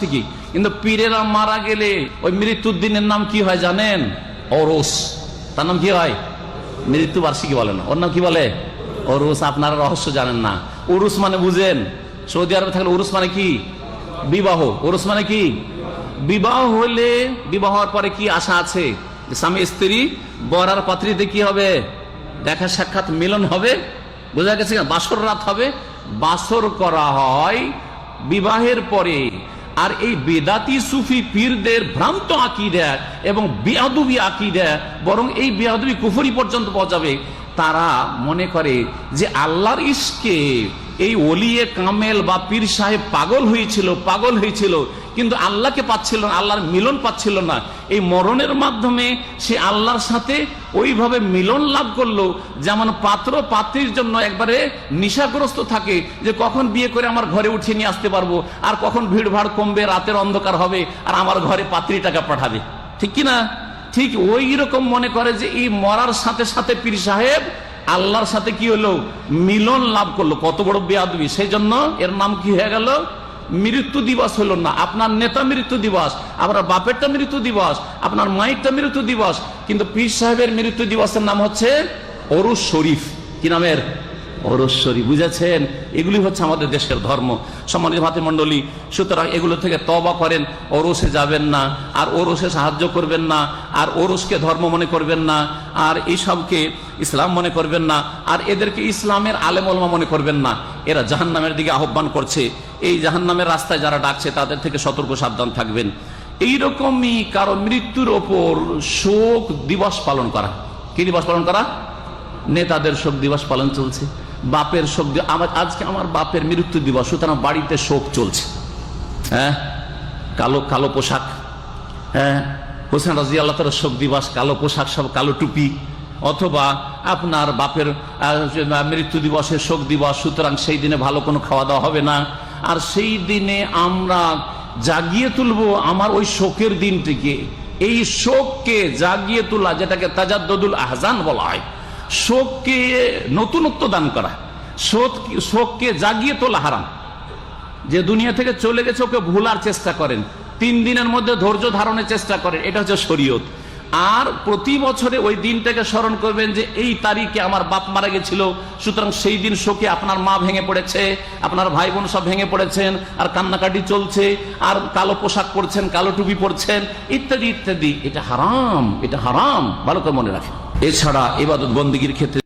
ঠিকই। কিন্তু পীরেরা মারা গেলে ওই মৃত্যুর দিনের নাম কি হয় জানেন? অরস তার নাম কি হয়? মৃত্যু বার্ষিকী বলে না। ওর নাম কি বলে? অরুস আপনারা রহস্য জানেন না। উরুস মানে বুঝেন, সৌদি আরবে থাকলে উরুস মানে কি? বিবাহ। উরুস মানে কি? বিবাহ হলে বিবাহ হওয়ার পরে কি আশা আছে? স্বামী, স্ত্রী বরার পাত্রীতে কি হবে? দেখা সাক্ষাৎ মিলন হবে? বোঝা গেছে? বাসর রাত হবে। বাসর করা হয় বিবাহের পরে। আর এই বেদাতি সুফি পীরদের ভ্রান্ত আঁকি দেয় এবং বেহাদুবি আঁকি দেয় বরং এই বেহাদুবি কুফরি পর্যন্ত পৌঁছাবে। তারা মনে করে যে আল্লাহর ইস্কে এই ওলিয়ে কামেল বা পীর সাহেব পাগল হয়েছিল পাগল হয়েছিল। কিন্তু আল্লাহকে পাচ্ছিল না, আল্লাহর মিলন পাচ্ছিল না। এই মরণের মাধ্যমে সে আল্লাহর সাথে ওইভাবে মিলন লাভ করল। যেমন পাত্র পাত্রীর জন্য একবারে নিশাগ্রস্ত থাকে যে কখন বিয়ে করে আমার ঘরে উঠিয়ে নিয়ে আসতে পারব, আর কখন ভিড় ভাড় কমবে, রাতের অন্ধকার হবে, আর আমার ঘরে পাত্রী টাকা পাঠাবে। ঠিক কি না? ঠিক ওই রকম মনে করে যে এই মরার সাথে সাথে পীর সাহেব আল্লাহর সাথে কি হলো? মিলন লাভ করল। কত বড় বেয়াদবি। সেই জন্য এর নাম কি হয়ে গেল? মৃত্যু দিবস হলো না। আপনার নেতা মৃত্যু দিবস, আপনার বাপেরটা মৃত্যু দিবস, আপনার মায়েরটা মৃত্যু দিবস। কিন্তু পীর সাহেবের মৃত্যু দিবসের নাম হচ্ছে অরুষ শরীফ। কি নামের? অরশ্বরী বুঝেছেন? এগুলি হচ্ছে আমাদের দেশের ধর্ম। সম্মানিত ভাতি মন্ডলী সুতরাং এগুলো থেকে তবা করেন, ওরসে যাবেন না, আর ওরসে সাহায্য করবেন না, আর ওরসকে ধর্ম মনে করবেন না, আর এইসবকে ইসলাম মনে করবেন না, আর এদেরকে ইসলামের আলেমলমা মনে করবেন না। এরা জাহান্নামের দিকে আহ্বান করছে। এই জাহান্নামের রাস্তায় যারা ডাকছে, তাদের থেকে সতর্ক সাবধান থাকবেন। এইরকমই কারও মৃত্যুর ওপর শোক দিবস পালন করা। কি দিবস পালন করা? নেতাদের শোক দিবস পালন চলছে। বাপের শোক আমার আজকে আমার বাপের মৃত্যু দিবস, সুতরাং বাড়িতে শোক চলছে। হ্যাঁ? কালো কালো পোশাক। হ্যাঁ? হোসেন রাজি আল্লাহ তার শোক দিবস, কালো পোশাক সব কালো টুপি। অথবা আপনার বাপের মৃত্যু দিবসের শোক দিবস, সুতরাং সেই দিনে ভালো কোনো খাওয়া দাওয়া হবে না। আর সেই দিনে আমরা জাগিয়ে তুলবো আমার ওই শোকের দিনটিকে। এই শোককে জাগিয়ে তোলা, যেটাকে তাজাদ্দুল আহজান বলা হয়। শোককে নতুনত্ব দান করা। শোক, শোককে জাগিয়ে তোলা হারাম। যে দুনিয়া থেকে চলে গেছে, ওকে ভুলার চেষ্টা করেন। তিন দিনের মধ্যে ধৈর্য ধারণের চেষ্টা করেন। এটা হচ্ছে শরীয়ত। আর প্রতি বছরে ওই দিনটাকে স্মরণ করবেন যে এই তারিখে আমার বাপ মারা গেছিল, সুতরাং সেই দিন শোকে আপনার মা ভেঙে পড়েছে, আপনার ভাই বোন সব ভেঙে পড়েছেন, আর কান্নাকাটি চলছে, আর কালো পোশাক পরছেন, কালো টুপি পরছেন, ইত্যাদি ইত্যাদি। এটা হারাম এটা হারাম। ভালো করে মনে রাখেন। এছাড়া এবাদত বন্দীগীর ক্ষেত্রে